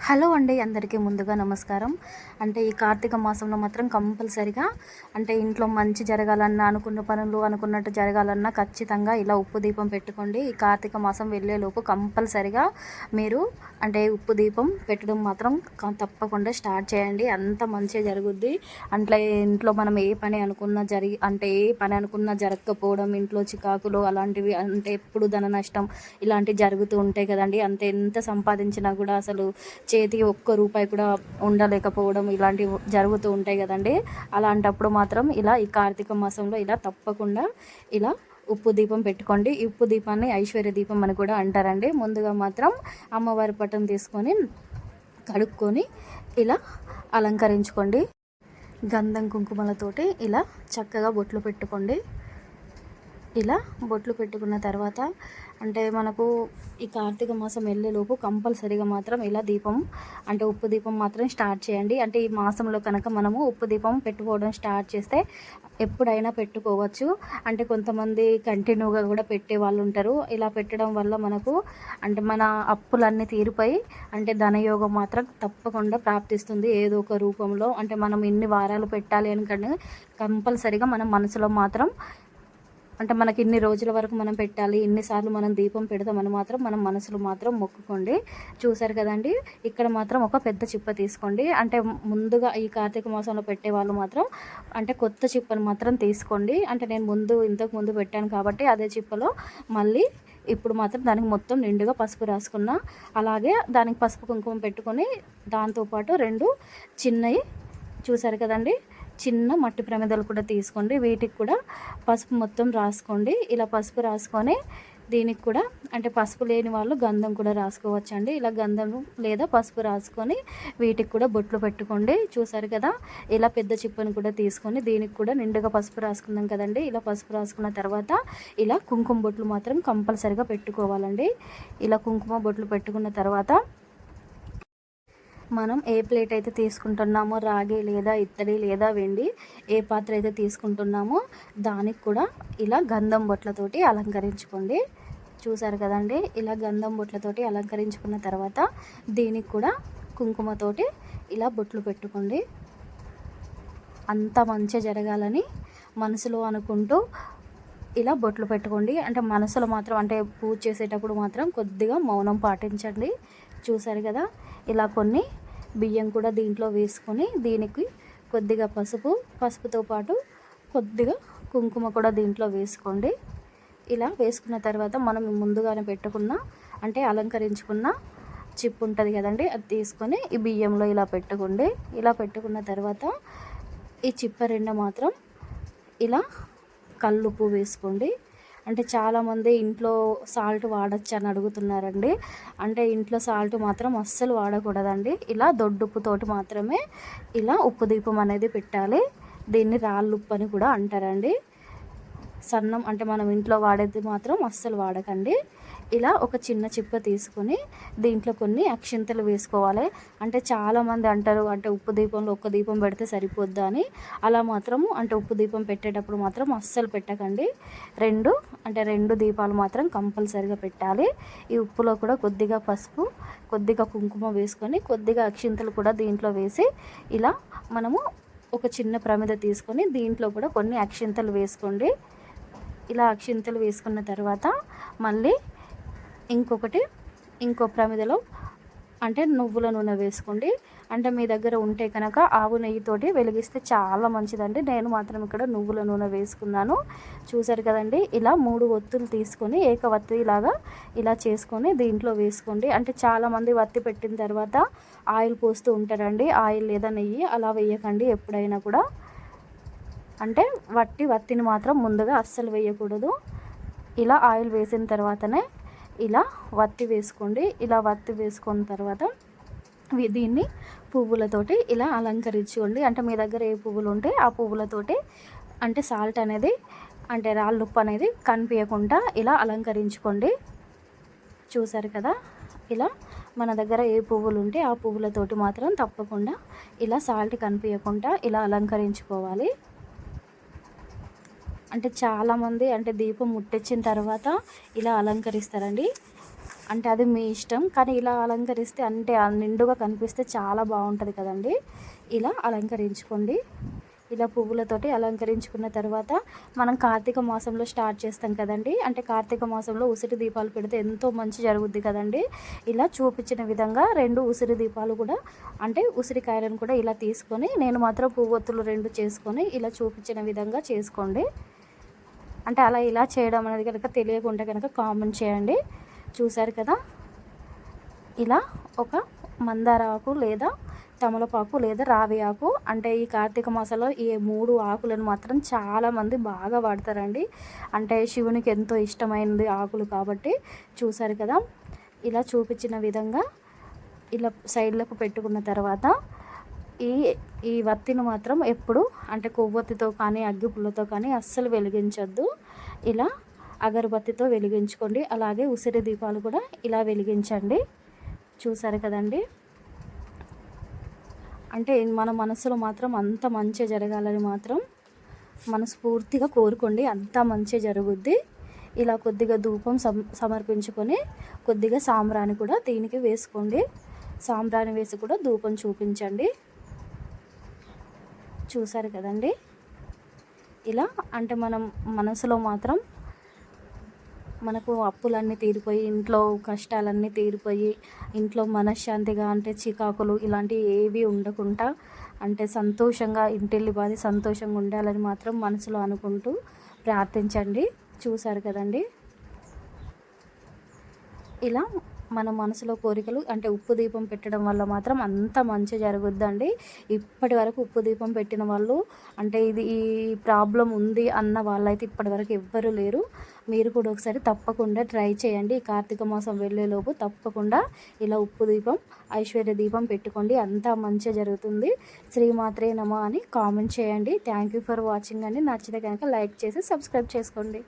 Hello అండి అందరికీ ముందుగా నమస్కారం. అంటే ఈ కార్తీక మాసంలో మాత్రం కంపల్సరిగా అంటే ఇంట్లో మంచి జరగాలన్నా అనుకున్న పనులు అనుకున్నట్టు జరగాలన్నా ఖచ్చితంగా ఇలా ఉప్పు దీపం పెట్టుకోండి. ఈ కార్తీక మాసం వెళ్ళేలోపు కంపల్సరిగా మీరు అంటే ఉప్పు దీపం పెట్టడం మాత్రం తప్పకుండా స్టార్ట్ చేయండి. అంత మంచిగా జరుగుద్ది. అంటే ఇంట్లో మనం ఏ పని అనుకున్నా జరిగి అంటే ఏ పని అనుకున్నా జరగకపోవడం ఇంట్లో చికాకులు అలాంటివి అంటే ఎప్పుడు ధన నష్టం ఇలాంటివి జరుగుతూ ఉంటాయి కదండి. అంత ఎంత సంపాదించినా కూడా అసలు చేతికి ఒక్క రూపాయి కూడా ఉండలేకపోవడం ఇలాంటివి జరుగుతూ ఉంటాయి కదండి. అలాంటప్పుడు మాత్రం ఇలా ఈ కార్తీక మాసంలో ఇలా తప్పకుండా ఇలా ఉప్పు దీపం పెట్టుకోండి. ఉప్పు దీపాన్ని ఐశ్వర్య దీపం అని కూడా అంటారండి. ముందుగా మాత్రం అమ్మవారి పటం తీసుకొని కడుక్కొని ఇలా అలంకరించుకోండి. గంధం కుంకుమలతోటి ఇలా చక్కగా బొట్లు పెట్టుకోండి. ఇలా బొట్లు పెట్టుకున్న తర్వాత అంటే మనకు ఈ కార్తీక మాసం వెళ్ళేలోపు కంపల్సరీగా మాత్రం ఇలా దీపం అంటే ఉప్పు దీపం మాత్రం స్టార్ట్ చేయండి. అంటే ఈ మాసంలో కనుక మనము ఉప్పు దీపం పెట్టుకోవడం స్టార్ట్ చేస్తే ఎప్పుడైనా పెట్టుకోవచ్చు. అంటే కొంతమంది కంటిన్యూగా కూడా పెట్టే వాళ్ళు ఉంటారు. ఇలా పెట్టడం వల్ల మనకు అంటే మన అప్పులన్నీ తీరిపోయి అంటే ధనయోగం మాత్రం తప్పకుండా ప్రాప్తిస్తుంది. ఏదో ఒక రూపంలో అంటే మనం ఇన్ని వారాలు పెట్టాలి అని కానీ కంపల్సరీగా మనం మనసులో మాత్రం అంటే మనకి ఇన్ని రోజుల వరకు మనం పెట్టాలి ఇన్నిసార్లు మనం దీపం పెడతామని మాత్రం మనం మనసులో మాత్రం మొక్కుకోండి. చూసారు కదండి? ఇక్కడ మాత్రం ఒక పెద్ద చిప్ప తీసుకోండి. అంటే ముందుగా ఈ కార్తీక మాసంలో పెట్టే వాళ్ళు మాత్రం అంటే కొత్త చిప్పను మాత్రం తీసుకోండి. అంటే నేను ముందు ఇంతకు ముందు పెట్టాను కాబట్టి అదే చిప్పలో మళ్ళీ ఇప్పుడు మాత్రం దానికి మొత్తం నిండుగా పసుపు రాసుకున్న అలాగే దానికి పసుపు కుంకుమ పెట్టుకొని దాంతోపాటు రెండు చిన్నవి చూసారు కదండి? చిన్న మట్టి ప్రమిదలు కూడా తీసుకోండి. వీటికి కూడా పసుపు మొత్తం రాసుకోండి. ఇలా పసుపు రాసుకొని దీనికి కూడా అంటే పసుపు లేని వాళ్ళు గంధం కూడా రాసుకోవచ్చు అండి ఇలా గంధం లేదా పసుపు రాసుకొని వీటికి కూడా బొట్లు పెట్టుకోండి. చూసారు కదా? ఇలా పెద్ద చిప్పని కూడా తీసుకొని దీనికి కూడా నిండుగా పసుపు రాసుకున్నాం కదండి. ఇలా పసుపు రాసుకున్న తర్వాత ఇలా కుంకుమ బొట్లు మాత్రం కంపల్సరిగా పెట్టుకోవాలండి. ఇలా కుంకుమ బొట్లు పెట్టుకున్న తర్వాత మనం ఏ ప్లేట్ అయితే తీసుకుంటున్నామో రాగి లేదా ఇత్తడి లేదా వెండి ఏ పాత్ర అయితే తీసుకుంటున్నామో దానికి కూడా ఇలా గంధం బొట్లతోటి అలంకరించుకోండి. చూసారు కదండి? ఇలా గంధం బొట్లతోటి అలంకరించుకున్న తర్వాత దీనికి కూడా కుంకుమతోటి ఇలా బొట్లు పెట్టుకోండి. అంత మంచి జరగాలని మనసులో అనుకుంటూ ఇలా బొట్లు పెట్టుకోండి. అంటే మనసులో మాత్రం అంటే పూజ చేసేటప్పుడు మాత్రం కొద్దిగా మౌనం పాటించండి. చూసారు కదా? ఇలా కొన్ని బియ్యం కూడా దీంట్లో వేసుకొని దీనికి కొద్దిగా పసుపు పసుపుతో పాటు కొద్దిగా కుంకుమ కూడా దీంట్లో వేసుకోండి. ఇలా వేసుకున్న తర్వాత మనం ముందుగానే పెట్టుకున్న అంటే అలంకరించుకున్న చిప్ ఉంటుంది కదండి అది తీసుకొని ఈ బియ్యంలో ఇలా పెట్టుకోండి. ఇలా పెట్టుకున్న తర్వాత ఈ చిప్ప రెండు మాత్రం ఇలా కల్లుప్పు వేసుకోండి. అంటే చాలామంది ఇంట్లో సాల్ట్ వాడచ్చు అని అడుగుతున్నారండి. అంటే ఇంట్లో సాల్ట్ మాత్రం అస్సలు వాడకూడదండి. ఇలా దొడ్డుప్పుతోటి మాత్రమే ఇలా ఉప్పు దీపం అనేది పెట్టాలి. దీన్ని రాళ్ళుప్పు అని కూడా అంటారండి. సన్నం అంటే మనం ఇంట్లో వాడేది మాత్రం అస్సలు వాడకండి. ఇలా ఒక చిన్న చిప్ప తీసుకొని దీంట్లో కొన్ని అక్షింతలు వేసుకోవాలి. అంటే చాలామంది అంటారు అంటే ఉప్పు దీపంలో ఒక్క దీపం పెడితే సరిపోద్దా అని. అలా మాత్రము అంటే ఉప్పు దీపం పెట్టేటప్పుడు మాత్రం అస్సలు పెట్టకండి. రెండు అంటే రెండు దీపాలు మాత్రం కంపల్సరిగా పెట్టాలి. ఈ ఉప్పులో కూడా కొద్దిగా పసుపు కొద్దిగా కుంకుమ వేసుకొని కొద్దిగా అక్షింతలు కూడా దీంట్లో వేసి ఇలా మనము ఒక చిన్న ప్రమిద తీసుకొని దీంట్లో కూడా కొన్ని అక్షింతలు వేసుకోండి. ఇలా అక్షింతలు వేసుకున్న తర్వాత మళ్ళీ ఇంకొకటి ఇంకో ప్రమిదలో అంటే నువ్వుల నూనె వేసుకోండి. అంటే మీ దగ్గర ఉంటే కనుక ఆవు నెయ్యితోటి వెలిగిస్తే చాలా మంచిదండి. నేను మాత్రం ఇక్కడ నువ్వుల నూనె వేసుకున్నాను. చూసారు కదండి ఇలా మూడు ఒత్తులు తీసుకొని ఏకవత్తిలాగా లాగా ఇలా చేసుకొని దీంట్లో వేసుకోండి. అంటే చాలామంది వత్తి పెట్టిన తర్వాత ఆయిల్ పోస్తూ ఉంటారండి. ఆయిల్ లేదా నెయ్యి అలా వేయకండి ఎప్పుడైనా కూడా. అంటే వట్టి వత్తిని మాత్రం ముందుగా అస్సలు వేయకూడదు. ఇలా ఆయిల్ వేసిన తర్వాతనే ఇలా వత్తి వేసుకోండి. ఇలా వత్తి వేసుకున్న తర్వాత దీన్ని పువ్వులతోటి ఇలా అలంకరించుకోండి. అంటే మీ దగ్గర ఏ పువ్వులు ఉంటే ఆ పువ్వులతోటి అంటే సాల్ట్ అనేది అంటే రాళ్ళుప్పు అనేది కనిపించకుండా ఇలా అలంకరించుకోండి. చూసారు కదా? ఇలా మన దగ్గర ఏ పువ్వులు ఉంటే ఆ పువ్వులతోటి మాత్రం తప్పకుండా ఇలా సాల్ట్ కనిపించకుండా ఇలా అలంకరించుకోవాలి. అంటే చాలామంది అంటే దీపం ముట్టించిన తర్వాత ఇలా అలంకరిస్తారండి. అంటే అది మీ ఇష్టం. కానీ ఇలా అలంకరిస్తే అంటే నిండుగా కనిపిస్తే చాలా బాగుంటుంది కదండి. ఇలా అలంకరించుకోండి. ఇలా పువ్వులతోటి అలంకరించుకున్న తర్వాత మనం కార్తీక మాసంలో స్టార్ట్ చేస్తాం కదండి. అంటే కార్తీక మాసంలో ఉసిరి దీపాలు పెడితే ఎంతో మంచి జరుగుద్ది కదండి. ఇలా చూపించిన విధంగా రెండు ఉసిరి దీపాలు కూడా అంటే ఉసిరికాయలను కూడా ఇలా తీసుకొని నేను మాత్రం పువ్వొత్తులు రెండు చేసుకొని ఇలా చూపించిన విధంగా చేసుకోండి. అంటే అలా ఇలా చేయడం అనేది కనుక తెలియకుండా కనుక కామెంట్ చేయండి. చూశారు కదా? ఇలా ఒక మందార ఆకు లేదా తమలపాకు లేదా రావి ఆకు అంటే ఈ కార్తీక మాసంలో ఈ మూడు ఆకులను మాత్రం చాలామంది బాగా వాడతారండి. అంటే శివునికి ఎంతో ఇష్టమైనది ఆకులు కాబట్టి చూశారు కదా? ఇలా చూపించిన విధంగా ఇలా సైడ్లకు పెట్టుకున్న తర్వాత ఈ ఈ వత్తిని మాత్రం ఎప్పుడు అంటే కొవ్వొత్తితో కానీ అగ్గిపుల్లతో కానీ అస్సలు వెలిగించొద్దు. ఇలా అగరబత్తితో వెలిగించుకోండి. అలాగే ఉసిరి దీపాలు కూడా ఇలా వెలిగించండి. చూసారు కదండి? అంటే మన మనసులో మాత్రం అంత మంచి జరగాలని మాత్రం మనస్ఫూర్తిగా కోరుకోండి. అంత మంచి జరుగుద్ది. ఇలా కొద్దిగా ధూపం సమ సమర్పించుకొని కొద్దిగా సాంబ్రాణి కూడా దీనికి వేసుకోండి. సాంబ్రాణి వేసి కూడా ధూపం చూపించండి. చూసారు కదండి. ఇలా అంటే మనం మనసులో మాత్రం మనకు అప్పులన్నీ తీరిపోయి ఇంట్లో కష్టాలన్నీ తీరిపోయి ఇంట్లో మనశ్శాంతిగా అంటే చికాకులు ఇలాంటివి ఏవి ఉండకుండా అంటే సంతోషంగా ఇంటిల్లి బాధి సంతోషంగా ఉండాలని మాత్రం మనసులో అనుకుంటూ ప్రార్థించండి. చూశారు కదండి. ఇలా మన మనసులో కోరికలు అంటే ఉప్పు దీపం పెట్టడం వల్ల మాత్రం అంత మంచి జరుగుద్దండి. ఇప్పటి వరకు ఉప్పు దీపం పెట్టిన వాళ్ళు అంటే ఇది ఈ ప్రాబ్లం ఉంది అన్న వాళ్ళైతే ఇప్పటి వరకు ఎవ్వరూ లేరు. మీరు కూడా ఒకసారి తప్పకుండా ట్రై చేయండి. ఈ కార్తీక మాసం వెళ్ళేలోపు తప్పకుండా ఇలా ఉప్పు దీపం ఐశ్వర్య దీపం పెట్టుకోండి. అంతా మంచిగా జరుగుతుంది. శ్రీమాత్రే నమ అని కామెంట్ చేయండి. థ్యాంక్ యూ ఫర్ వాచింగ్ అని నచ్చితే కనుక లైక్ చేసి సబ్స్క్రైబ్ చేసుకోండి.